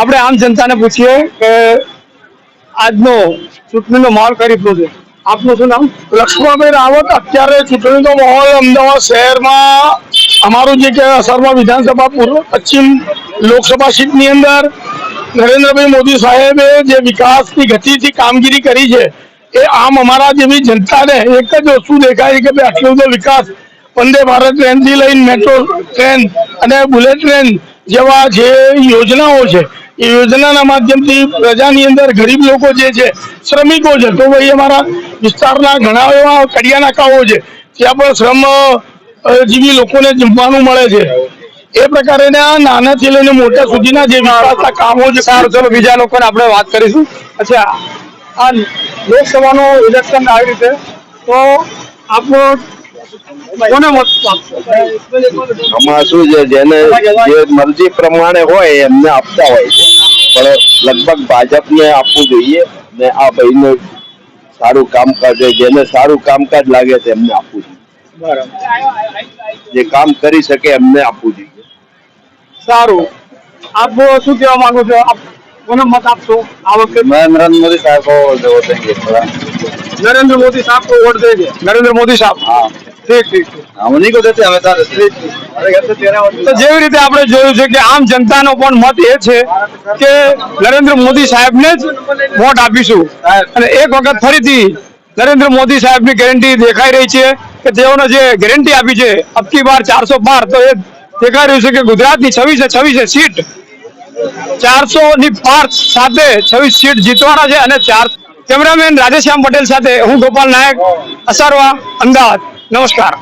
આપણે આમ જનતાને પૂછીએ કે આજનો ચૂંટણીનો માહોલ કઈ રીતનો છે? આપનું શું નામ? લક્ષ્મણભાઈ રાવત, અત્યારે ચૂંટણીનો માહોલ અમદાવાદ શહેરમાં અમારું જે કે અસરમાં વિધાનસભા પૂર્વ પશ્ચિમ લોકસભા સીટની અંદર નરેન્દ્રભાઈ મોદી સાહેબે જે વિકાસની ગતિથી કામગીરી કરી છે, એ આમ અમારા જેવી જનતાને એક જ વસ્તુ દેખાય છે કે ભાઈ આટલો બધો વિકાસ વંદે ભારત ટ્રેનથી લઈને મેટ્રો ટ્રેન અને બુલેટ ટ્રેન જેવા જે યોજનાઓ છે એ યોજનાના માધ્યમથી પ્રજાની અંદર ગરીબ લોકો જે છે, શ્રમિકો છે, તો ભાઈ અમારા વિસ્તારના ઘણા એવા કડિયા નાકાઓ છે, ત્યાં પણ શ્રમ જીવી લોકોને જમવાનું મળે છે. એ પ્રકારેના નાનાથી લઈને મોટા સુધીના જે વિકાસના કામો છે. સારું, ચલો બીજા લોકોને આપણે વાત કરીશું. અચ્છા, આ લોકસભાનું ઇલેક્શન આવી રીતે, તો આપશો આમાં શું છે જેને જે મરજી પ્રમાણે હોય એમને આપતા હોય છે. પણ લગભગ ભાજપને આપવું જોઈએ ને આ ભાઈને સારું કામકાજ જેને સારું કામકાજ લાગે છે એમને આપવું જોઈએ. જે કામ કરી શકે એમને આપવું જોઈએ. સારું. આપ શું કહેવા માંગો છો? આપ કોને મત આપશો આ વખતે? નરેન્દ્ર મોદી સાહેબ કો વોટ નરેન્દ્ર મોદી સાહેબ કો વોટ દેજે. નરેન્દ્ર મોદી સાહેબ. હા. જેવી રીતે આપણે જોયું છે કે આમ જનતાનો પણ મત એ છે કે નરેન્દ્ર મોદી સાહેબને જ વોટ આપીશું. અને એક વખત ફરીથી નરેન્દ્ર મોદી સાહેબની ગેરંટી દેખાઈ રહી છે કે તેઓને જે ગેરંટી આપી છે અબકી બાર ચારસો બાર તો એ દેખાઈ રહ્યું છે કે ગુજરાતની છવ્વીસે છવ્વીસે સીટ ચારસો ની પાર સાથે છવ્વીસ સીટ જીતવાના છે અને ચાર કેમેરામેન રાજેશ્યામ પટેલ સાથે હું ગોપાલ નાયક અસારવા અમદાવાદ. नमस्कार